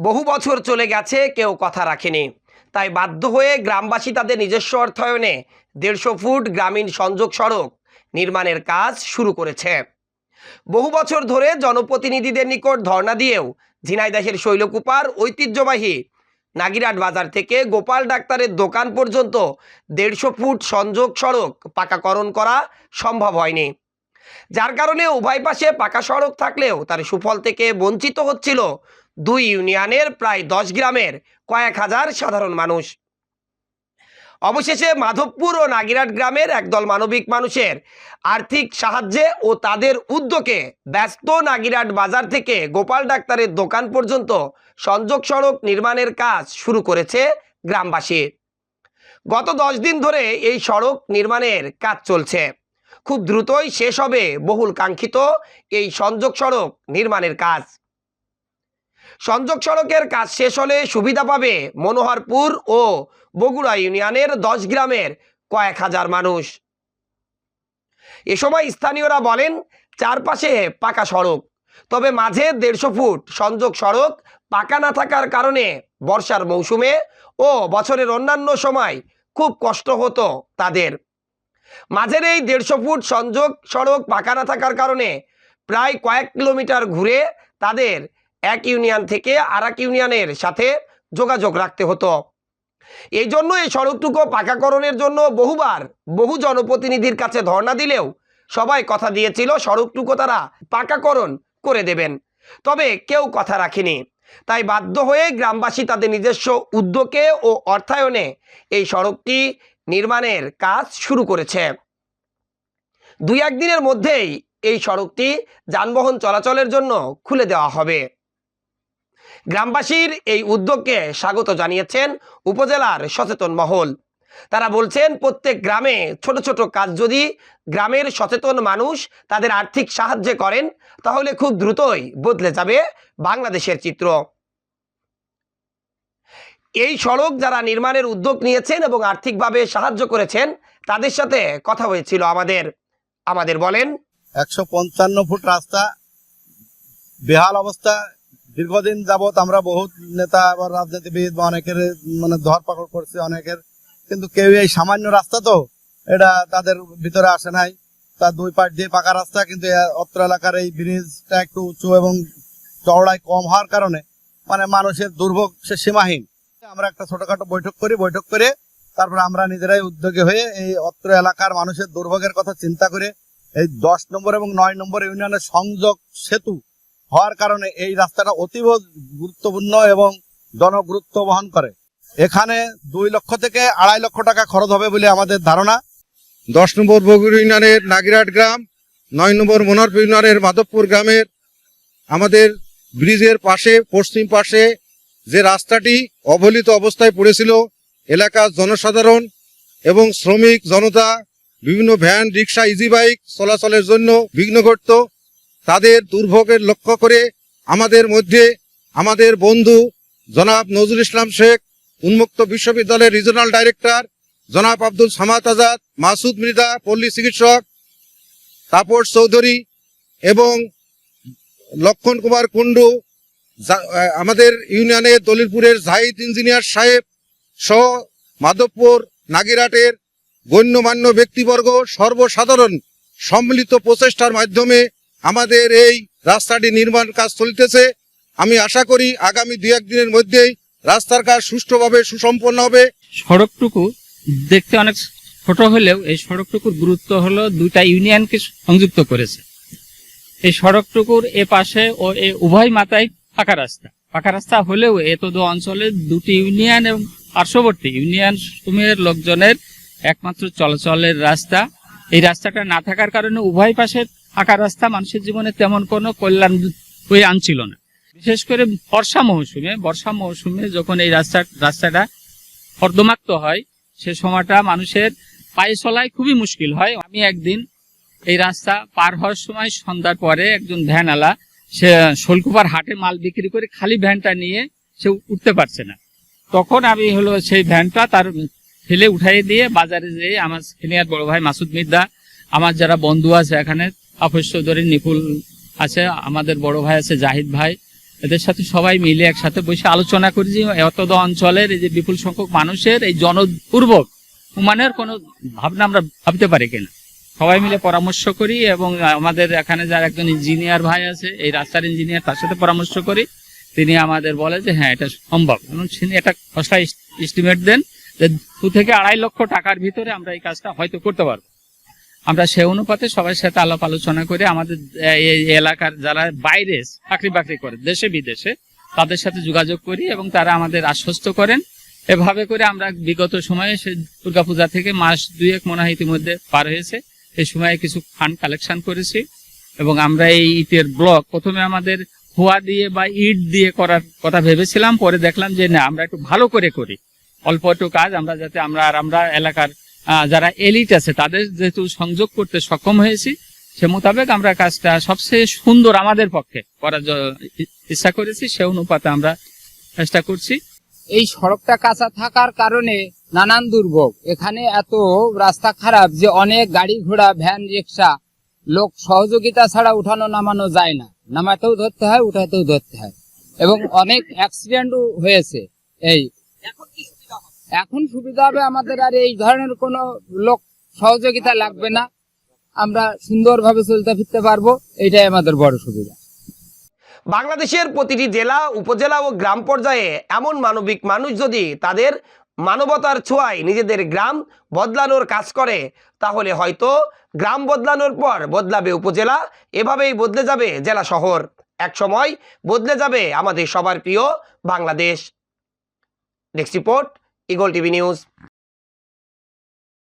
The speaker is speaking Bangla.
বহু বছর চলে গেছে কেউ কথা রাখেনি। তাই বাধ্য হয়ে গ্রামবাসী তাদের নিজস্ব অর্থায়নে দেড়শো ফুট গ্রামীণ সংযোগ সড়ক নির্মাণের কাজ শুরু করেছে। বহু বছর ধরে জনপ্রতিনিধিদের নিকট ধর্ণা দিয়েও ঝিনাইদাসের শৈলকুপার ঐতিহ্যবাহী নাগিরাট বাজার থেকে গোপাল ডাক্তারের দোকান পর্যন্ত দেড়শো ফুট সংযোগ সড়ক পাকাকরণ করা সম্ভব হয়নি। যার কারণে উভয় পাশে পাকা সড়ক থাকলেও তার সুফল থেকে বঞ্চিত হচ্ছিল দুই ইউনিয়নের প্রায় দশ গ্রামের কয়েক হাজার সাধারণ মানুষ। অবশেষে মাধবপুর ও নাগিরাট গ্রামের একদল মানবিক মানুষের আর্থিক সাহায্যে ও তাদের উদ্যোগে ব্যস্ত নাগিরাট বাজার থেকে গোপাল ডাক্তারের দোকান পর্যন্ত সংযোগ সড়ক নির্মাণের কাজ শুরু করেছে গ্রামবাসী। গত দশ দিন ধরে এই সড়ক নির্মাণের কাজ চলছে। খুব দ্রুতই শেষ হবে বহুল কাঙ্ক্ষিত এই সংযোগ সড়ক নির্মাণের কাজ। সংযোগ সড়কের কাজ শেষ হলে সুবিধা পাবে মনোহরপুর ও বগুড়া ইউনিয়নের দশ গ্রামের কয়েক হাজার মানুষ। এ সময় স্থানীয়রা বলেন, চারপাশে পাকা সড়ক, তবে মাঝে দেড়শো ফুট সংযোগ সড়ক পাকা না থাকার কারণে বর্ষার মৌসুমে ও বছরের অন্যান্য সময় খুব কষ্ট হতো তাদের। মাঝের এই দেড়শো ফুট সংযোগ সড়ক পাকা না থাকার কারণে প্রায় কয়েক কিলোমিটার ঘুরে তাদের এক ইউনিয়ন থেকে আর ইউনিয়নের সাথে যোগাযোগ রাখতে হতো। এই জন্য এই সড়কটুকু পাকাকরণের জন্য বহুবার বহু জনপ্রতিনিধির কাছে ধর্ণা দিলেও সবাই কথা দিয়েছিল সড়কটুকু তারা পাকাকরণ করে দেবেন। তবে কেউ কথা রাখেনি। তাই বাধ্য হয়ে গ্রামবাসী তাদের নিজস্ব উদ্যোগে ও অর্থায়নে এই সড়কটি নির্মাণের কাজ শুরু করেছে। দুই একদিনের মধ্যেই এই সড়কটি যানবাহন চলাচলের জন্য খুলে দেওয়া হবে। গ্রামবাসীর এই উদ্যোগকে স্বাগত জানিয়েছেন উপজেলার সচেতন মহল। তারা বলছেন, প্রত্যেক গ্রামে ছোট ছোট কাজ যদি গ্রামের সচেতন মানুষ তাদের আর্থিক সাহায্য করেন, তাহলে খুব দ্রুতই বদলে যাবে বাংলাদেশের চিত্র। এই সড়ক যারা নির্মাণের উদ্যোগ নিয়েছেন এবং আর্থিকভাবে সাহায্য করেছেন, তাদের সাথে কথা হয়েছিল আমাদের। আমাদের বলেন, একশো পঞ্চান্ন ফুট রাস্তা, বেহাল অবস্থা দীর্ঘদিন যাবত আমরা বহুত নেতা বা রাজনীতিবিদ বা অনেকের মানে ধরপাকড় করছে অনেকের, কিন্তু কেউ এই সামান্য রাস্তা তো এটা তাদের ভিতরে আসে নাই। তার দুই পাশ দিয়ে পাকা রাস্তা, কিন্তু অত্র এলাকার এই ব্রিজটা একটু উঁচু এবং চওড়ায় কম হওয়ার কারণে মানে মানুষের দুর্ভোগ সে সীমাহীন। আমরা একটা ছোটখাটো বৈঠক করি, বৈঠক করে তারপর আমরা নিজেরাই উদ্যোগী হয়ে এই অত্র এলাকার মানুষের দুর্ভোগের কথা চিন্তা করে এই দশ নম্বর এবং নয় নম্বর ইউনিয়নের সংযোগ সেতু হওয়ার কারণে এই রাস্তাটা অতীব গুরুত্বপূর্ণ এবং জনগুরুত্ব বহন করে। এখানে দুই লক্ষ থেকে আড়াই লক্ষ টাকা খরচ হবে বলে আমাদের ধারণা। দশ নম্বর বগুড়া ইউনিয়নের নাগিরাট গ্রাম, নয় নম্বর মনোহরপুর ইউনিয়নের মাধবপুর গ্রামের আমাদের ব্রিজের পাশে, পশ্চিম পাশে যে রাস্তাটি অবহেলিত অবস্থায় পড়েছিল, এলাকার জনসাধারণ এবং শ্রমিক, জনতা, বিভিন্ন ভ্যান, রিক্সা, ইজি বাইক চলাচলের জন্য বিঘ্ন ঘটত। তাদের দুর্ভোগের লক্ষ্য করে আমাদের মধ্যে আমাদের বন্ধু জনাব নজরুল ইসলাম শেখ, উন্মুক্ত বিশ্ববিদ্যালয়ের রিজনাল ডাইরেক্টর জনাব আব্দুল সামাত আজাদ, মাসুদ মৃদা, পল্লী চিকিৎসক তাপস চৌধুরী এবং লক্ষণ কুমার কুণ্ডু আমাদের ইউনিয়নের দলিলপুরের জাহিদ ইঞ্জিনিয়ার সাহেব সহ মাধবপুর নাগিরাটের গণ্যমান্য ব্যক্তিবর্গ সর্বসাধারণ সম্মিলিত প্রচেষ্টার মাধ্যমে আমাদের এই রাস্তাটি নির্মাণ কাজ চলিতেছে। আমি আশা করি আগামী দু একদিনের মধ্যেই রাস্তার কাজ সুষ্ঠুভাবে সুসম্পন্ন হবে। সড়কটুকু দেখতে অনেক ছোট হলেও এই সড়কটুকুর গুরুত্ব হলো দুইটা ইউনিয়নকে সংযুক্ত করেছে। এই সড়কটুকুর এ পাশে ও এ উভয় মাথায় পাকা রাস্তা। পাকা রাস্তা হলেও এতদ অঞ্চলের দুটি ইউনিয়ন এবং পার্শ্ববর্তী ইউনিয়ন সমূহের লোকজনের একমাত্র চলাচলের রাস্তা। এই রাস্তাটা না থাকার কারণে উভয় পাশে পাকা রাস্তা, মানুষের জীবনে তেমন কোনো কল্যাণ হয়ে আনছিল না। বিশেষ করে বর্ষা মৌসুমে বর্ষা মৌসুমে যখন এই রাস্তা, রাস্তাটা কর্দমাক্ত হয়, সে সময়টা মানুষের পায়ে চলায় খুবই মুশকিল হয়। আমি একদিন এই রাস্তা পার হওয়ার সময় সন্ধ্যার পরে একজন ভ্যানওয়ালা, সে শোলকুপার হাটে মাল বিক্রি করে খালি ভ্যানটা নিয়ে সে উঠতে পারছে না। তখন আমি হলো সেই ভ্যানটা তার ফেলে উঠাই দিয়ে বাজারে যেয়ে আমার সিনিয়র বড় ভাই মাসুদ মির্দা আমার যারা বন্ধু আছে এখানে তাপস চৌধুরী, নিপুল আছে, আমাদের বড় ভাই আছে জাহিদ ভাই। এদের সাথে সবাই মিলে একসাথে বসে আলোচনা করি যে এতদ অঞ্চলের এই যে বিপুল সংখ্যক মানুষের এই জনপূর্বক উমানের কোনো ভাবনা আমরা ভাবতে পারি কিনা? সবাই মিলে পরামর্শ করি এবং আমাদের এখানে যার একজন ইঞ্জিনিয়ার ভাই আছে, এই রাস্তার ইঞ্জিনিয়ার তার সাথে পরামর্শ করি। তিনি আমাদের বলে যে হ্যাঁ এটা সম্ভব। এবং তিনি একটা খসড়া এস্টিমেট দেন যে দু থেকে আড়াই লক্ষ টাকার ভিতরে আমরা এই কাজটা হয়তো করতে পারব। আমরা সে অনুপাতে সবার সাথে আলাপ আলোচনা করে আমাদের, এই এলাকার যারা বাইরে চাকরি বাকরি করে, দেশে বিদেশে, তাদের সাথে যোগাযোগ করি এবং তারা আমাদের আশ্বস্ত করেন। এভাবে করে আমরা বিগত সময়ে সে দুর্গাপূজা থেকে মাস দুয়েক মনে হয় ইতিমধ্যে পার হয়েছে। এই সময়ে কিছু ফান্ড কালেকশন করেছি এবং আমরা এই ইটের ব্লক প্রথমে আমাদের খোয়া দিয়ে বা ইট দিয়ে করার কথা ভেবেছিলাম, পরে দেখলাম যে না, আমরা একটু ভালো করে করি। অল্প একটু কাজ, আমরা যাতে আমরা আর আমরা এলাকার যারা এলিট আছে তাদের যেহেতু সংযোগ করতে সক্ষম হয়েছি সে মোতাবেক আমরা কাজটা সবচেয়ে সুন্দর আমাদের পক্ষে করার ইচ্ছা করেছি সে অনুপাতে আমরা চেষ্টা করছি। এই সড়কটা কাঁচা থাকার কারণে নানান দুর্ভোগ। এখানে এত রাস্তা খারাপ যে অনেক গাড়ি ঘোড়া ভ্যান রিক্সা লোক সহযোগিতা ছাড়া উঠানো নামানো যায় না। নামাতেও ধরতে হয় উঠাতেও ধরতে হয়। এবং অনেক অ্যাক্সিডেন্টও হয়েছে। এই এখন সুবিধা হবে আমাদের আর এই ধরনের কোনো লোক সহযোগিতা লাগবে না। আমরা সুন্দরভাবে চলতে ফিরতে পারব, এটাই আমাদের বড় সুবিধা। বাংলাদেশের প্রতিটি জেলা, উপজেলা ও গ্রাম পর্যায়ে এমন মানবিক মানুষ যদি তাদের মানবতার ছোঁয়ায় নিজেদের গ্রাম বদলানোর কাজ করে, তাহলে হয়তো গ্রাম বদলানোর পর বদলাবে উপজেলা, এভাবেই বদলে যাবে জেলা শহর। এক সময় বদলে যাবে আমাদের সবার প্রিয় Bangladesh. Next report. Eagle TV news.